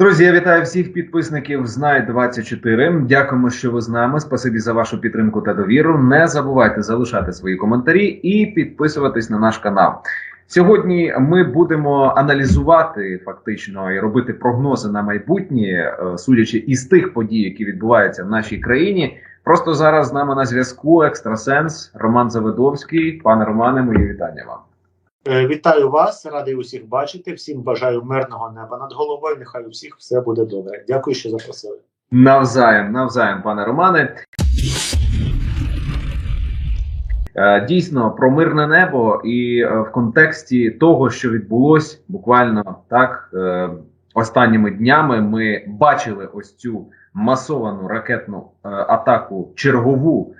Друзі, я вітаю всіх підписників Знай 24 Дякуємо, що ви з нами. Спасибі за вашу підтримку та довіру. Не забувайте залишати свої коментарі і підписуватись на наш канал. Сьогодні ми будемо аналізувати фактично і робити прогнози на майбутнє, е, судячи із тих подій, які відбуваються в нашій країні. Просто зараз з нами на зв'язку екстрасенс Роман Завидовський. Пане Романе, мої вітання вам. Е, Вітаю вас, радий усіх бачити. Всім бажаю мирного неба над головою. Нехай у всіх все буде добре. Дякую, що запросили. Навзаєм, навзаєм, пане Романе. Е, Дійсно про мирне небо, і е, в контексті того, що відбулось буквально так останніми днями, ми бачили ось цю масовану ракетну атаку чергову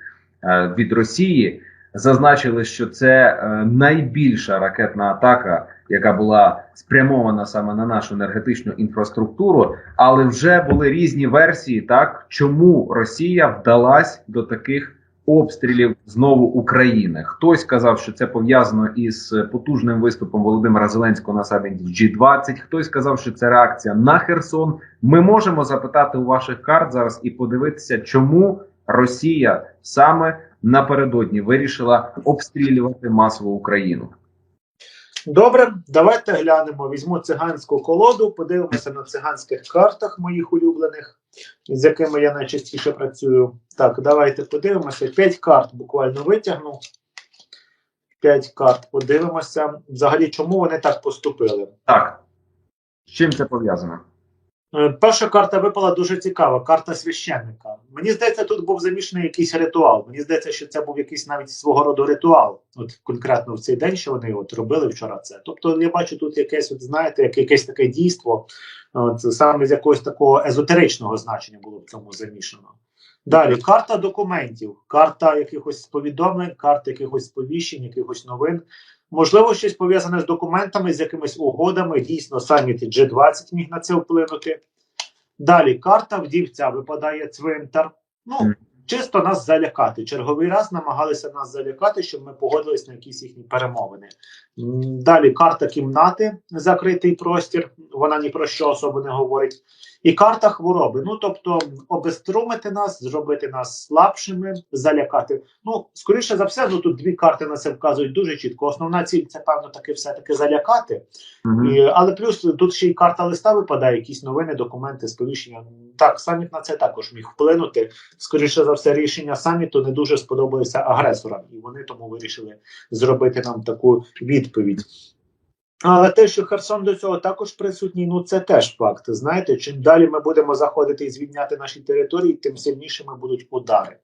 від Росії. Зазначили, що це е, найбільша ракетна атака, яка була спрямована саме на нашу енергетичну інфраструктуру. Але вже були різні версії, так чому Росія вдалась до таких обстрілів знову України. Хтось казав, що це пов'язано із потужним виступом Володимира Зеленського на саміті G20, Хтось казав, що це реакція на Херсон. Ми можемо запитати у ваших карт зараз і подивитися, чому Росія саме напередодні вирішила обстрілювати масово Україну. Добре, давайте глянемо. Візьму циганську колоду, подивимося на циганських картах моїх улюблених, з якими я найчастіше працюю. Так, давайте подивимося. П'ять карт буквально витягну. П'ять карт подивимося. Взагалі, чому вони так поступили? Так з чим це пов'язано? Е, Перша карта випала дуже цікава. Карта священника. Мені здається, тут був замішаний якийсь ритуал. Мені здається, що це був якийсь навіть свого роду ритуал. От конкретно в цей день, що вони от робили вчора. Це. Тобто, я бачу тут якесь, от знаєте, як, якесь таке дійство, от саме з якогось такого езотеричного значення було в цьому замішано. Далі карта документів, карта якихось повідомлень, карта якихось сповіщень, якихось новин. Можливо, щось пов'язане з документами, з якимись угодами. Дійсно, саміт G20 міг на це вплинути. Далі карта вдівця випадає цвинтар. Ну, чисто нас залякати. Черговий раз намагалися нас залякати, щоб ми погодились на якісь їхні перемовини. Далі карта кімнати, закритий простір. Вона ні про що особо не говорить. І карта хвороби. Ну тобто, обеструмити нас, зробити нас слабшими, залякати. Ну, скоріше за все, ну тут дві карти на це вказують дуже чітко. Основна ціль це певно таки все-таки залякати. Мгм. І, але плюс тут ще й карта листа випадає, якісь новини, документи, сповіщення. Так, саміт на це також міг вплинути. Скоріше за все, рішення саміту не дуже сподобалося агресорам, і вони тому вирішили зробити нам таку відповідь. Але те, що Херсон до цього також присутній, ну це теж факт. Знаєте, чим далі ми будемо заходити і звільняти наші території, тим сильнішими будуть удари.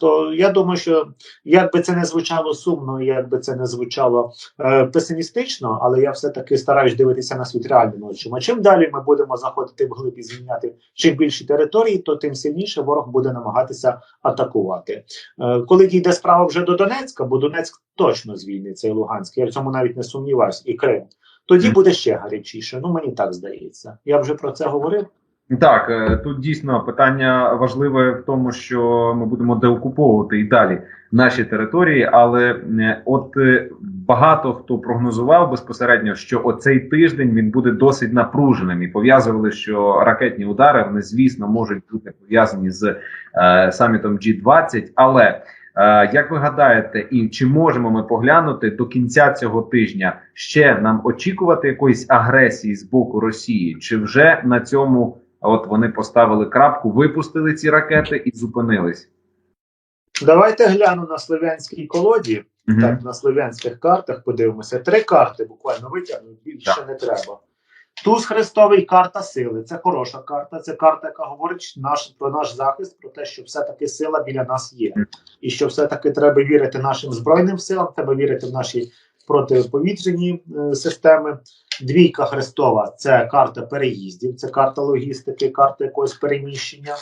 То я думаю, що як би це не звучало сумно, як би це не звучало е, песимістично, але я все-таки стараюсь дивитися на світ реальним очима. Чим далі ми будемо заходити вглиб і звільняти чим більші території, то тим сильніше ворог буде намагатися атакувати. Е, коли дійде справа вже до Донецька, бо Донецьк точно звільниться і Луганськ, я в цьому навіть не сумніваюся, і Крим. Тоді буде ще гарячіше. Ну мені так здається. Я вже про це говорив. Так, е, тут дійсно питання важливе в тому, що ми будемо деокуповувати і далі наші території, але е, от е, багато хто прогнозував безпосередньо, що оцей тиждень він буде досить напруженим і пов'язували, що ракетні удари вони, звісно, можуть бути пов'язані з е, самітом G20, але як ви гадаєте, і чи можемо ми поглянути до кінця цього тижня ще нам очікувати якоїсь агресії з боку Росії, чи вже на цьому? От вони поставили крапку, випустили ці ракети і зупинились. Давайте гляну на слов'янській колоді. Мгм. Так, на слов'янських картах подивимося. Три карти буквально витягну, більше Так. не треба. Туз Христовий карта сили. Це хороша карта. Це карта, яка говорить наш, про наш захист, про те, що все-таки сила біля нас є. І що все-таки треба вірити нашим збройним силам, треба вірити в наші протиповітряні е, системи. Двійка Христова це карта переїздів, це карта логістики, карта якогось переміщення.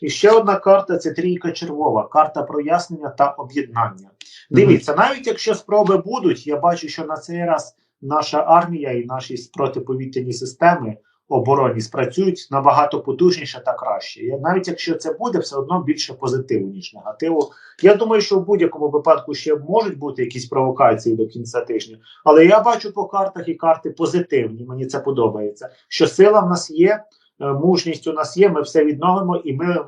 І ще одна карта це трійка червова, карта прояснення та об'єднання. Дивіться, навіть якщо спроби будуть, я бачу, що на цей раз наша армія і наші протиповітряні системи обороні спрацюють набагато потужніше та краще. Навіть якщо це буде, все одно більше позитиву, ніж негативу. Я думаю, що в будь-якому випадку ще можуть бути якісь провокації до кінця тижня, але я бачу по картах і карти позитивні. Мені це подобається. Що сила в нас є, е, мужність у нас є, ми все відновимо і ми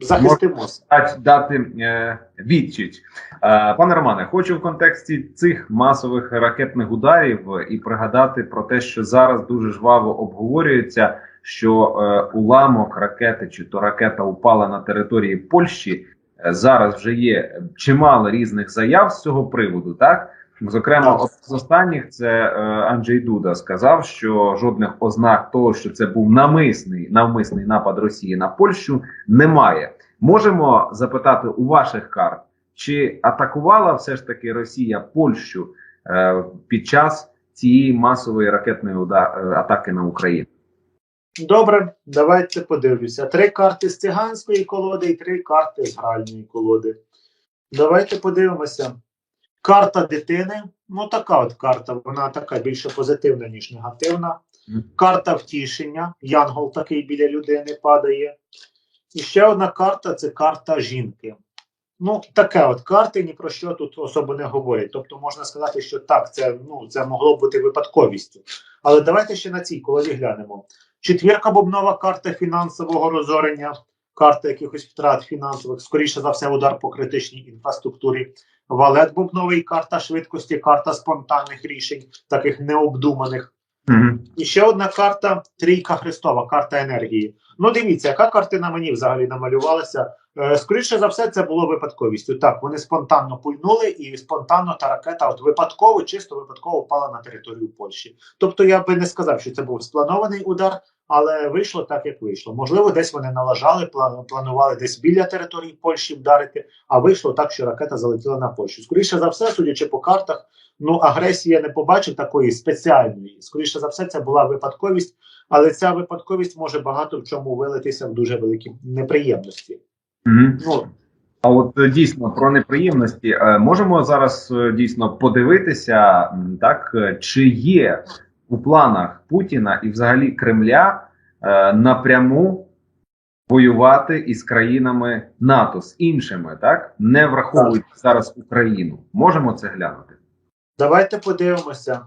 захистимося. дати, е, відчуть. Е, пане Романе, хочу в контексті цих масових ракетних ударів і пригадати про те, що зараз дуже жваво обговорюється, що е, уламок ракети чи то ракета упала на території Польщі. Е, Зараз вже є чимало різних заяв з цього приводу, так. Зокрема, от з останніх це е, Анджей Дуда сказав, що жодних ознак того, що це був намисний навмисний напад Росії на Польщу, немає. Можемо запитати у ваших карт, чи атакувала все ж таки Росія Польщу е, під час цієї масової ракетної уда- е, атаки на Україну? Добре, давайте подивлюся. Три карти з циганської колоди і три карти з гральної колоди. Давайте подивимося. Карта дитини. Ну, така от карта, вона така більше позитивна, ніж негативна. Карта втішення. Янгол такий біля людини падає. І ще одна карта це карта жінки. Ну, таке от карти ні про що тут особо не говорять. Тобто можна сказати, що так, це, ну, це могло бути випадковістю. Але давайте ще на цій колоді глянемо. Четвірка бубнова карта фінансового розорення, карта якихось втрат фінансових, скоріше за все, удар по критичній інфраструктурі. Валет бубновий, карта швидкості, карта спонтанних рішень, таких необдуманих. Мгм. І ще одна карта трійка Христова, карта енергії. Ну, дивіться, яка картина мені взагалі намалювалася. Е, скоріше за все, це було випадковістю. Так, вони спонтанно пульнули, і спонтанно та ракета, от випадково, чисто випадково впала на територію Польщі. Тобто, я би не сказав, що це був спланований удар, але вийшло так, як вийшло. Можливо, десь вони налажали, планували десь біля території Польщі вдарити, а вийшло так, що ракета залетіла на Польщу. Скоріше за все, судячи по картах, ну агресії я не побачив такої спеціальної. Скоріше за все, це була випадковість, але ця випадковість може багато в чому вилитися в дуже великі неприємності. Мгм. Ну А от е, дійсно про неприємності е, можемо зараз е, дійсно подивитися, так чи є у планах Путіна і взагалі Кремля е, напряму воювати із країнами НАТО з іншими, так не враховуючи зараз Україну. Можемо це глянути. давайте подивимося.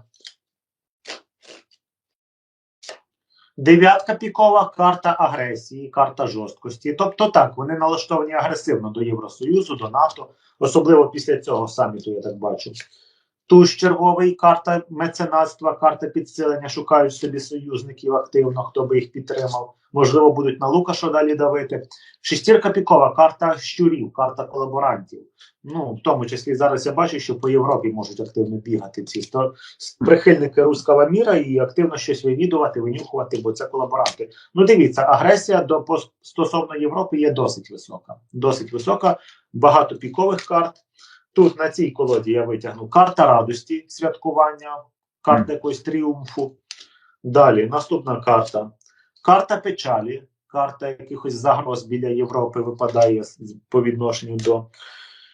Дев'ятка пікова карта агресії, карта жорсткості. Тобто, так, вони налаштовані агресивно до Євросоюзу, до НАТО, особливо після цього саміту, я так бачу. Туз черговий карта меценатства, карта підсилення, шукають собі союзників активно, хто би їх підтримав. Можливо, будуть на Лукаша далі давити. Шестірка пікова, карта щурів, карта колаборантів. Ну, в тому числі зараз я бачу, що по Європі можуть активно бігати ці прихильники руського міра і активно щось вивідувати, винюхувати, бо це колаборанти. Ну, дивіться, агресія до стосовно Європи є досить висока. Досить висока, багато пікових карт. Тут на цій колоді я витягну карта радості, святкування, карта якогось тріумфу. Далі наступна карта. Карта печалі, карта якихось загроз біля Європи випадає по відношенню до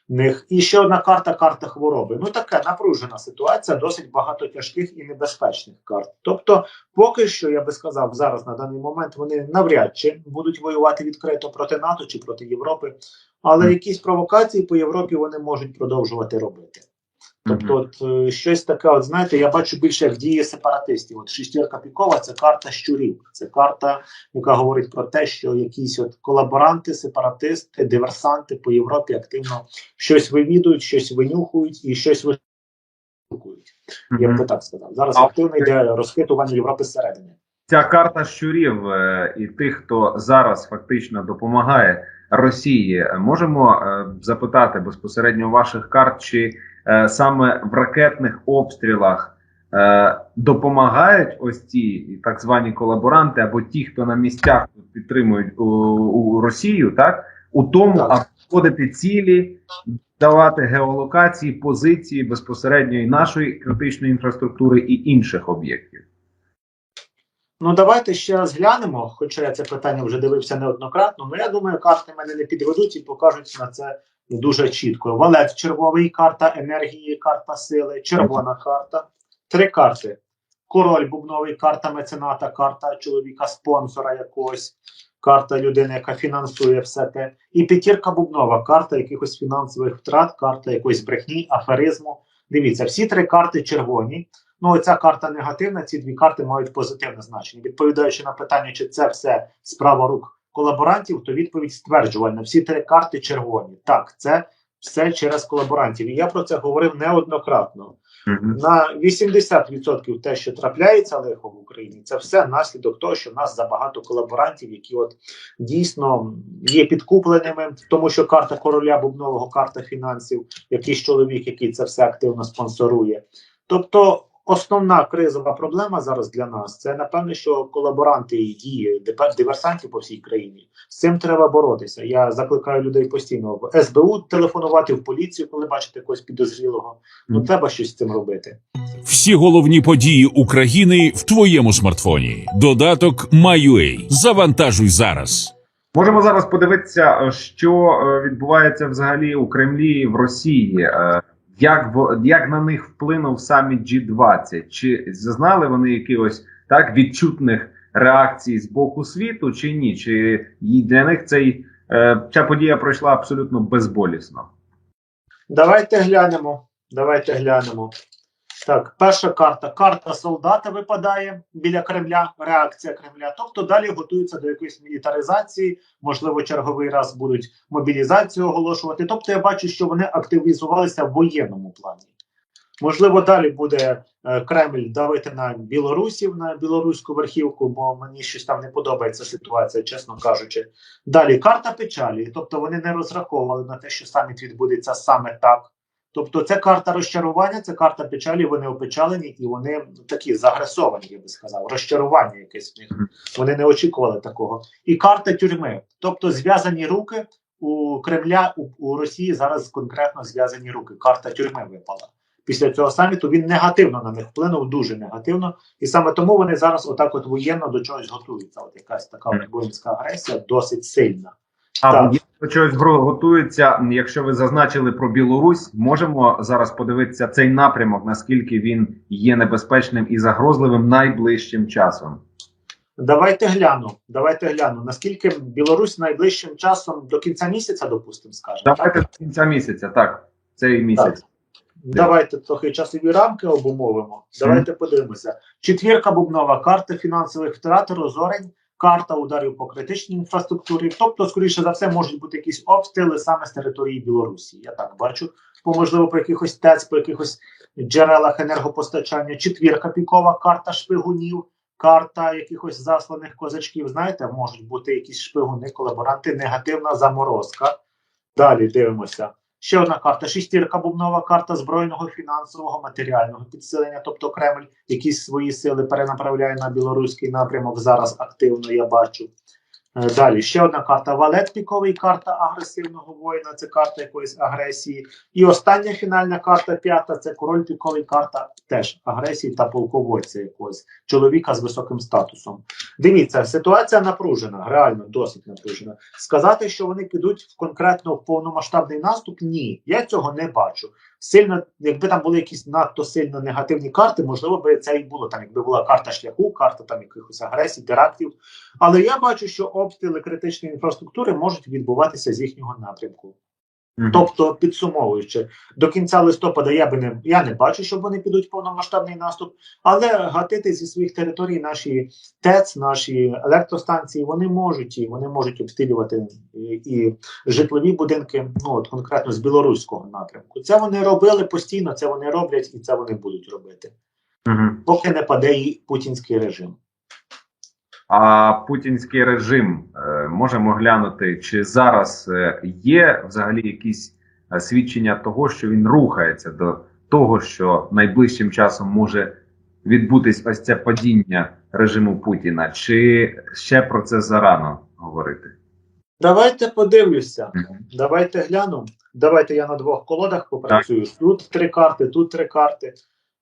них. І ще одна карта карта хвороби. Ну така напружена ситуація, досить багато тяжких і небезпечних карт. Тобто, поки що, я би сказав, зараз на даний момент вони навряд чи будуть воювати відкрито проти НАТО чи проти Європи, але якісь провокації по Європі вони можуть продовжувати робити. Тобто, от е, щось таке, от знаєте, я бачу більше як дії сепаратистів. От шістірка пікова це карта щурів. Це карта, яка говорить про те, що якісь от колаборанти, сепаратисти, диверсанти по Європі активно щось вивідують, щось винюхують і щось вишукують. Я б так сказав. Зараз активно йде розхитування Європи зсередини. Ця карта щурів е, і тих, хто зараз фактично допомагає Росії, можемо е, запитати безпосередньо ваших карт, чи е, саме в ракетних обстрілах е, допомагають ось ці так звані колаборанти або ті, хто на місцях підтримують у, у Росію, так? У тому, аби входити цілі, давати геолокації, позиції безпосередньо і нашої критичної інфраструктури і інших об'єктів. Ну, давайте ще раз глянемо, хоча я це питання вже дивився неоднократно. Ну я думаю, карти мене не підведуть і покажуть на це дуже чітко. Валет червовий, карта енергії, карта сили, червона карта. Три карти. король бубновий, карта мецената, карта чоловіка спонсора якогось, карта людини, яка фінансує все те. І п'ятірка бубнова, карта якихось фінансових втрат, карта якоїсь брехні, аферизму. Дивіться, всі три карти червоні. Ну, оця карта негативна, ці дві карти мають позитивне значення. Відповідаючи на питання, чи це все справа рук колаборантів, то відповідь стверджувальна. Всі три карти червоні. Так, це все через колаборантів. І я про це говорив неоднократно. Мгм. На 80% те, що трапляється лихо в Україні, це все наслідок того, що в нас забагато колаборантів, які от дійсно є підкупленими, тому що карта короля бубнового, карта фінансів, якийсь чоловік, який це все активно спонсорує. Тобто. Основна кризова проблема зараз для нас це напевне, що колаборанти і дії диверсантів по всій країні. З цим треба боротися. Я закликаю людей постійно в СБУ телефонувати в поліцію, коли бачите когось підозрілого. Ну треба щось з цим робити. Всі головні події України в твоєму смартфоні. Додаток MyUA. Завантажуй зараз. Можемо зараз подивитися, е, що е, відбувається взагалі у Кремлі в Росії. Як як на них вплинув саміт G20? Чи зазнали вони якихось так відчутних реакцій з боку світу, чи ні? Чи для них цей е, ця подія пройшла абсолютно безболісно? Давайте глянемо. Давайте глянемо. Так, перша карта. Карта солдата випадає біля Кремля, реакція Кремля. Тобто далі готуються до якоїсь мілітаризації, можливо, черговий раз будуть мобілізацію оголошувати. Тобто я бачу, що вони активізувалися в воєнному плані. Можливо, далі буде е, Кремль давити на білорусів, на білоруську верхівку, бо мені щось там не подобається ситуація, чесно кажучи. Далі карта печалі, тобто вони не розраховували на те, що саміт відбудеться саме так. Тобто, це карта розчарування, це карта печалі. Вони опечалені і вони такі загресовані, я би сказав. Розчарування якесь в них. Вони не очікували такого. І карта тюрми, тобто зв'язані руки у Кремля у, у Росії зараз конкретно зв'язані руки. Карта тюрми випала. Після цього саміту він негативно на них вплинув, дуже негативно, і саме тому вони зараз отак от воєнно до чогось готуються. От якась така воїнська агресія досить сильна. А Так. до чогось готується. Якщо ви зазначили про Білорусь, можемо зараз подивитися цей напрямок, наскільки він є небезпечним і загрозливим найближчим часом. Давайте гляну. Давайте гляну. Наскільки Білорусь найближчим часом до кінця місяця, допустимо, скажемо. Давайте до кінця місяця, так цей місяць. Давайте трохи часові рамки обумовимо. Давайте подивимося. Четвірка бубнова карта фінансових втрат, розорень, карта ударів по критичній інфраструктурі. Тобто, скоріше за все, можуть бути якісь обстріли саме з території Білорусі. Я так бачу. По можливо, по якихось ТЕЦ, по якихось джерелах енергопостачання. Четвірка пікова, карта шпигунів, карта якихось засланих козачків. Знаєте, можуть бути якісь шпигуни, колаборанти, негативна заморозка. Далі дивимося. Ще одна карта шістірка бубнова карта збройного фінансового матеріального підсилення. Тобто Кремль якісь свої сили перенаправляє на білоруський напрямок. Зараз активно я бачу. Е, Далі ще одна карта валет піковий, карта агресивного воїна. Це карта якоїсь агресії. І остання фінальна карта, п'ята це король піковий, карта теж агресії та полководця якогось чоловіка з високим статусом. Дивіться, ситуація напружена, реально досить напружена. Сказати, що вони підуть в конкретно в повномасштабний наступ, ні, я цього не бачу. Сильно, якби там були якісь надто сильно негативні карти, можливо би це і було там, якби була карта шляху, карта там якихось агресій, терактів. Але я бачу, що обстріли критичної інфраструктури можуть відбуватися з їхнього напрямку. Тобто, підсумовуючи, до кінця листопада я би не я не бачу, що вони підуть в повномасштабний наступ, але гатити зі своїх територій наші ТЕЦ, наші електростанції, вони можуть і вони можуть обстрілювати і, і житлові будинки. Ну от конкретно з білоруського напрямку. Це вони робили постійно, це вони роблять і це вони будуть робити, Мгм. поки не паде і путінський режим. А путінський режим е, можемо глянути, чи зараз е, є взагалі якісь е, свідчення того, що він рухається до того, що найближчим часом може відбутись ось це падіння режиму Путіна, чи ще про це зарано говорити? Давайте подивлюся. Давайте гляну. Давайте я на двох колодах попрацюю. Тут три карти, тут три карти.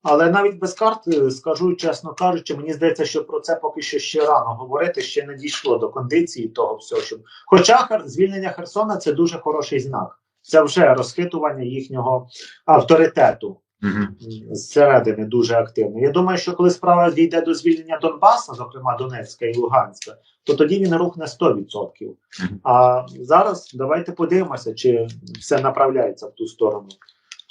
Але навіть без карт скажу, чесно кажучи, мені здається, що про це поки що ще рано говорити, ще не дійшло до кондиції того всього. Щоб... Хоча звільнення Херсона це дуже хороший знак. Це вже розхитування їхнього авторитету. Зсередини дуже активно. Я думаю, що коли справа дійде до звільнення Донбаса, зокрема Донецька і Луганська, то тоді він рухне 100%. Мгм. А зараз давайте подивимося, чи все направляється в ту сторону.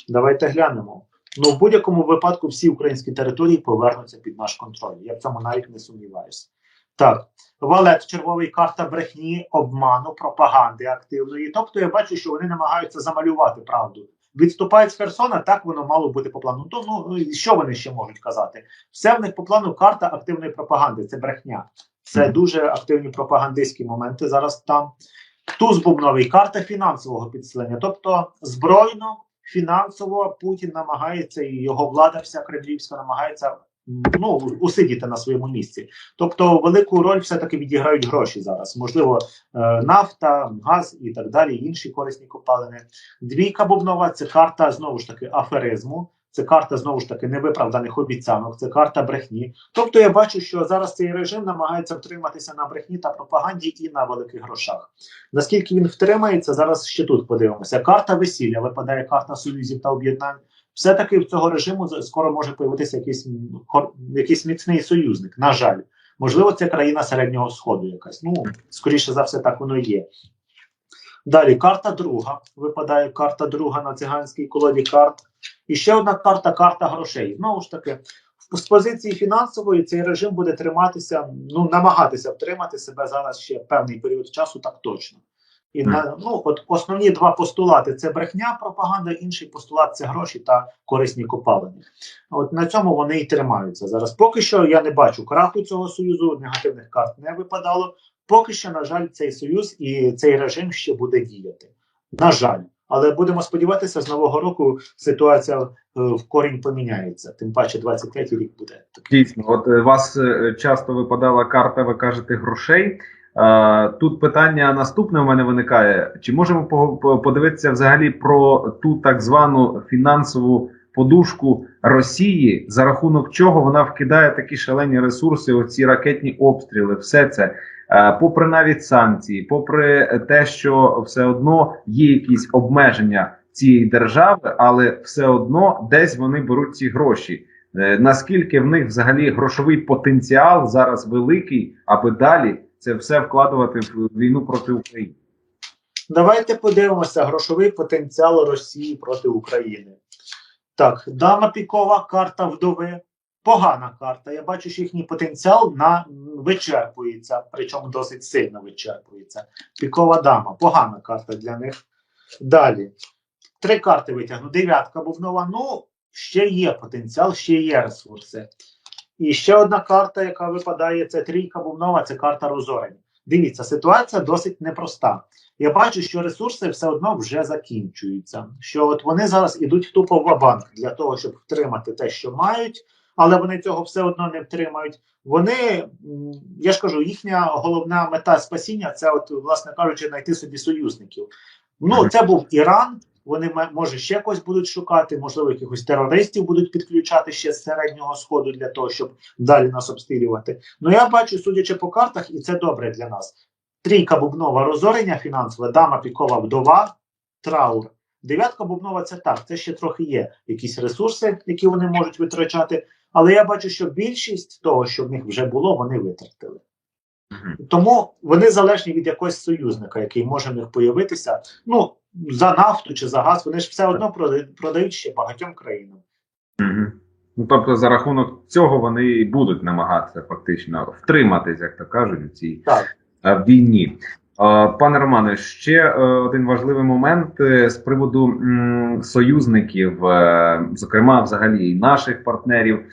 Давайте глянемо. Ну, в будь-якому випадку всі українські території повернуться під наш контроль. Я в цьому навіть не сумніваюся. Так, валет, червовий карта брехні, обману, пропаганди активної. Тобто я бачу, що вони намагаються замалювати правду. Відступають з Херсона, так воно мало бути по плану. То ну що вони ще можуть казати? Все в них по плану карта активної пропаганди. Це брехня. Це дуже активні пропагандистські моменти зараз там. Туз бубновий карта фінансового підсилення. Тобто збройно, фінансово Путін намагається і його влада вся кремлівська намагається ну, усидіти на своєму місці. Тобто велику роль все-таки відіграють гроші зараз. Можливо, е, нафта, газ і так далі, інші корисні копалини. Двійка бубнова це карта знову ж таки аферизму. Це карта знову ж таки невиправданих обіцянок, це карта брехні. Тобто я бачу, що зараз цей режим намагається втриматися на брехні та пропаганді і на великих грошах. Наскільки він втримається, зараз ще тут подивимося. Карта весілля випадає карта союзів та об'єднань. Все-таки в цього режиму скоро може появитися якийсь, якийсь міцний союзник. На жаль, можливо, це країна середнього сходу якась. Ну скоріше за все, так воно є. Далі карта друга. Випадає карта друга на циганській колоді карт. І ще одна карта карта грошей. Знову ж таки, в- з позиції фінансової цей режим буде триматися, ну намагатися втримати себе зараз ще певний період часу, так точно. І на ну от основні два постулати це брехня, пропаганда. Інший постулат це гроші та корисні копалини. От на цьому вони і тримаються зараз. Поки що я не бачу краху цього союзу, негативних карт не випадало. Поки що, на жаль, цей союз і цей режим ще буде діяти. На жаль, але будемо сподіватися, з нового року ситуація е, в корінь поміняється. Тим паче, 23-й рік буде. Дійсно, от е, вас е, часто випадала карта, ви кажете, грошей. Тут питання наступне у мене виникає: чи можемо по- по- подивитися взагалі про ту так звану фінансову подушку Росії, за рахунок чого вона вкидає такі шалені ресурси, оці ракетні обстріли, все це. Е, Попри навіть санкції, попри те, що все одно є якісь обмеження цієї держави, але все одно десь вони беруть ці гроші. Е, Наскільки в них взагалі грошовий потенціал зараз великий, аби далі це все вкладувати в війну проти України? Давайте подивимося грошовий потенціал Росії проти України. Так, дама пікова, карта вдови. Погана карта. Я бачу, що їхній потенціал на вичерпується, причому досить сильно вичерпується. Пікова дама, погана карта для них. Далі. Три карти витягну. Дев'ятка бувнова. Ну, ще є потенціал, ще є ресурси. І ще одна карта, яка випадає, це трійка бувнова, це карта розорень. Дивіться, ситуація досить непроста. Я бачу, що ресурси все одно вже закінчуються. Що от вони зараз ідуть тупо в банк для того, щоб втримати те, що мають, але вони цього все одно не втримають. Вони, я ж кажу, їхня головна мета спасіння це, от, власне кажучи, знайти собі союзників. Ну, це був Іран. Вони може ще когось будуть шукати, можливо, якихось терористів будуть підключати ще з середнього сходу для того, щоб далі нас обстрілювати. Ну я бачу, судячи по картах, і це добре для нас. Трійка бубнова розорення фінансове, дама пікова вдова, траур. Дев'ятка бубнова це так, це ще трохи є якісь ресурси, які вони можуть витрачати. Але я бачу, що більшість того, що в них вже було, вони витратили. Тому вони залежні від якогось союзника, який може в них появитися. Ну, за нафту чи за газ, вони ж все одно продають, ще багатьом країнам. Угу. Ну тобто, за рахунок цього вони і будуть намагатися фактично втриматись, як то кажуть, у цій Так. е, війні. Е, Пане Романе, ще е, один важливий момент з приводу союзників, зокрема, взагалі і наших партнерів.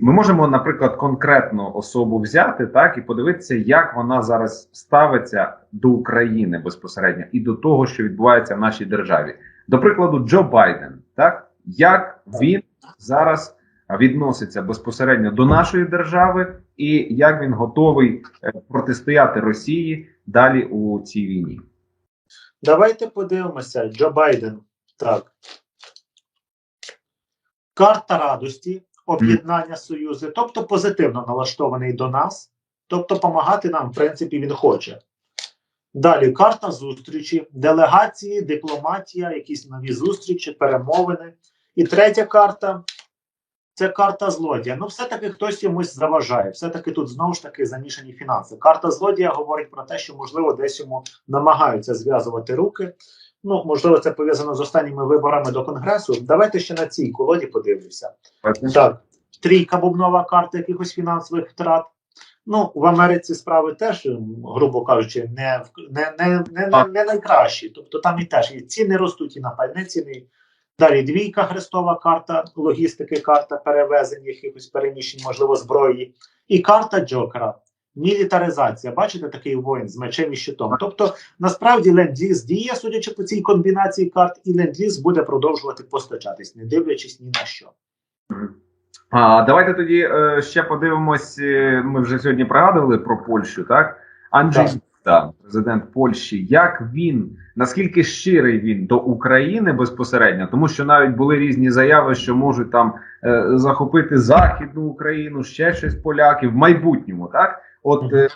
Ми можемо, наприклад, конкретну особу взяти так і подивитися, як вона зараз ставиться до України безпосередньо і до того, що відбувається в нашій державі. До прикладу, Джо Байден, так як він зараз відноситься безпосередньо до нашої держави, і як він готовий е, протистояти Росії далі у цій війні. Давайте подивимося. Джо Байден. Так. Карта радості, об'єднання союзи, тобто позитивно налаштований до нас, тобто допомагати нам, в принципі, він хоче. Далі карта зустрічі, делегації, дипломатія, якісь нові зустрічі, перемовини. І третя карта це карта злодія. Ну, все-таки хтось йомусь заважає. Все-таки тут знову ж таки замішані фінанси. Карта злодія говорить про те, що можливо десь йому намагаються зв'язувати руки. Ну, можливо, це пов'язано з останніми виборами до конгресу. Давайте ще на цій колоді подивлюся. Так, трійка бубнова карта якихось фінансових втрат. Ну, в Америці справи теж, грубо кажучи, не, не, не, не, не, не найкращі. Тобто там і теж і ціни ростуть, і на пальне ціни. Далі двійка хрестова карта, логістики, карта перевезень, якихось переміщень, можливо, зброї. І карта Джокера. Мілітаризація. Бачите, такий воїн з мечем і щитом. Тобто, насправді ленд-ліз діє, судячи по цій комбінації карт, і ленд-ліз буде продовжувати постачатись, не дивлячись ні на що. А давайте тоді е, ще подивимось. е, Ми вже сьогодні пригадували про Польщу, так? Анджей. Дуда, президент Польщі, як він, наскільки щирий він до України безпосередньо, тому що навіть були різні заяви, що можуть там е, захопити Західну Україну, ще щось поляків в майбутньому, так? От е,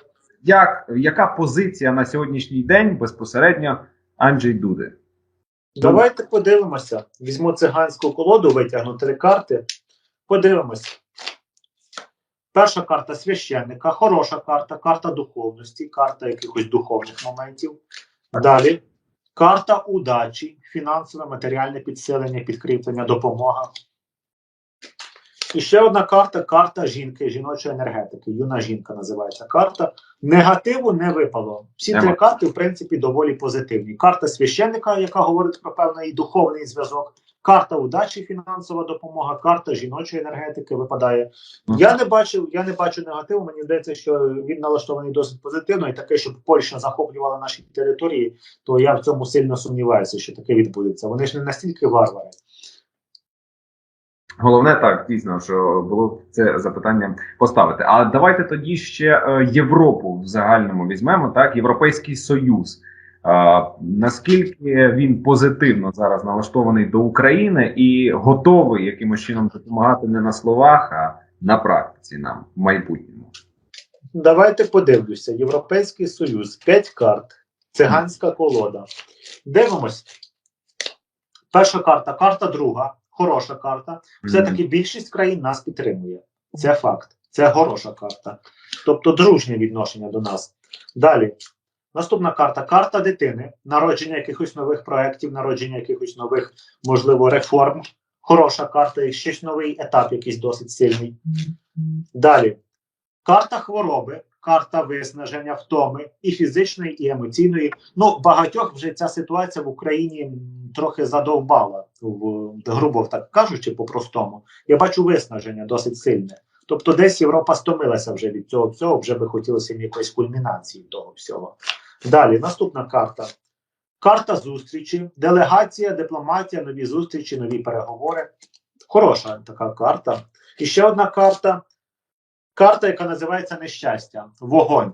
як, яка позиція на сьогоднішній день безпосередньо Анджей Дуди? Давайте подивимося. Візьму циганську колоду, витягну три карти. Подивимося. Перша карта священника, хороша карта, карта духовності, карта якихось духовних моментів. Далі карта удачі, фінансове, матеріальне підсилення, підкріплення, допомога. І ще одна карта карта жінки, жіночої енергетики. Юна жінка називається карта. Негативу не випало. Всі Нема. три карти, в принципі, доволі позитивні. Карта священника, яка говорить про певний духовний зв'язок, карта удачі, фінансова допомога, карта жіночої енергетики випадає. Мгм. Я не бачив, я не бачу негативу. Мені здається, що він налаштований досить позитивно, і таке, щоб Польща захоплювала наші території, то я в цьому сильно сумніваюся, що таке відбудеться. Вони ж не настільки варвари. Головне так, дійсно, що було це запитання поставити. А давайте тоді ще е, Європу в загальному візьмемо, так, Європейський Союз. Наскільки він позитивно зараз налаштований до України і готовий якимось чином допомагати не на словах, а на практиці нам в майбутньому? Давайте подивлюся. Європейський Союз, 5 карт, циганська колода. Дивимось. Перша карта, карта друга, хороша карта. Все-таки більшість країн нас підтримує. Це факт. Це хороша карта. Тобто дружнє відношення до нас. Далі. Наступна карта карта дитини, народження якихось нових проєктів, народження якихось нових, можливо, реформ. Хороша карта, і щось новий етап, якийсь досить сильний. Далі. Карта хвороби, карта виснаження, втоми і фізичної, і емоційної. Ну, багатьох вже ця ситуація в Україні трохи задовбала, в, грубо так кажучи, по-простому. Я бачу виснаження досить сильне. Тобто, десь Європа стомилася вже від цього всього, вже би хотілося якоїсь кульмінації того всього. Далі, наступна карта. Карта зустрічі, делегація, дипломатія, нові зустрічі, нові переговори. Хороша така карта. І ще одна карта карта, яка називається нещастя, вогонь.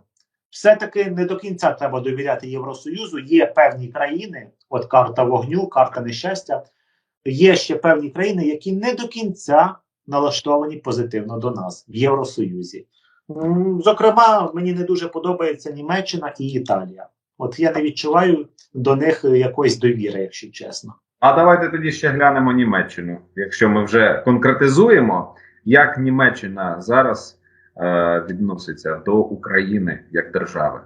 Все-таки не до кінця треба довіряти Євросоюзу. Є певні країни, от карта вогню, карта нещастя. Є ще певні країни, які не до кінця налаштовані позитивно до нас в Євросоюзі. Зокрема, мені не дуже подобається Німеччина і Італія. От я не відчуваю до них якоїсь довіри, якщо чесно. А давайте тоді ще глянемо Німеччину. Якщо ми вже конкретизуємо, як Німеччина зараз відноситься до України як держави.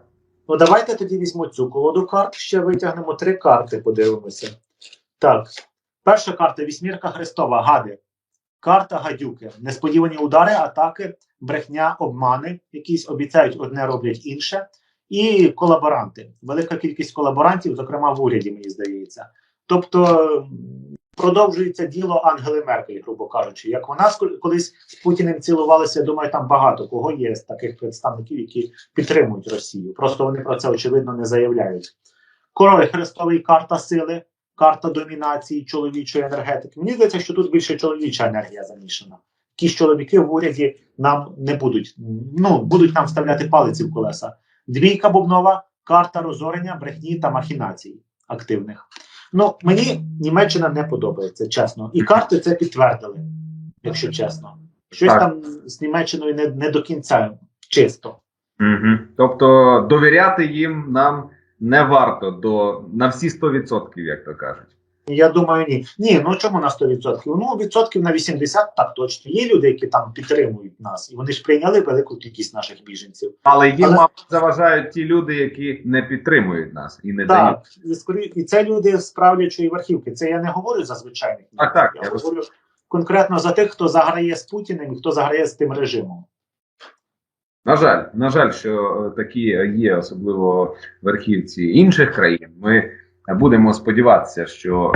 Ну, давайте тоді візьмемо цю колоду карт, ще витягнемо три карти, подивимося. Так, перша карта вісьмірка Христова, гади. Карта гадюки. Несподівані удари, атаки, брехня, обмани, якісь обіцяють одне, роблять інше. І колаборанти. Велика кількість колаборантів, зокрема в уряді, мені здається. Тобто продовжується діло Ангели Меркель, грубо кажучи. Як вона колись з Путіним цілувалася, я думаю, там багато кого є з таких представників, які підтримують Росію. Просто вони про це очевидно не заявляють. Король Хрестовий карта сили, карта домінації чоловічої енергетики. Мені здається, що тут більше чоловіча енергія замішана. Якісь чоловіки в уряді нам не будуть, ну будуть нам вставляти палиці в колеса. Двійка бубнова, карта розорення, брехні та махінацій активних. Ну мені Німеччина не подобається, чесно. І карти це підтвердили, якщо чесно. Щось Так. там з Німеччиною не, не до кінця чисто. Угу. Тобто довіряти їм нам не варто до на всі 100%, як то кажуть. Я думаю, ні. Ні, ну чому на 100%? Ну, відсотків на 80 так точно. Є люди, які там підтримують нас, і вони ж прийняли велику кількість наших біженців. Але їм Але- мабуть, заважають ті люди, які не підтримують нас і не дають. Так, і, і це люди з правлячої верхівки. Це я не говорю за звичайних людей. Так, я я роз- говорю конкретно за тих, хто заграє з Путіним і хто заграє з тим режимом. На жаль, на жаль, що е, такі є, особливо верхівці інших країн. Ми будемо сподіватися, що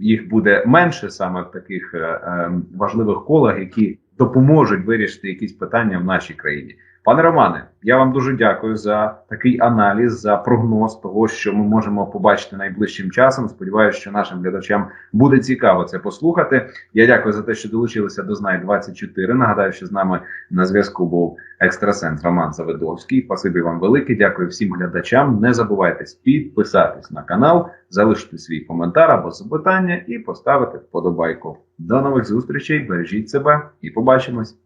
їх буде менше саме в таких е, е, важливих колах, які допоможуть вирішити якісь питання в нашій країні. Пане Романе, я вам дуже дякую за такий аналіз, за прогноз того, що ми можемо побачити найближчим часом. Сподіваюся, що нашим глядачам буде цікаво це послухати. Я дякую за те, що долучилися до Знай 24 Нагадаю, що з нами на зв'язку був екстрасенс Роман Завидовський. Спасибі вам велике. Дякую всім глядачам. Не забувайте підписатись на канал, залишити свій коментар або запитання і поставити вподобайку. До нових зустрічей. Бережіть себе і побачимось.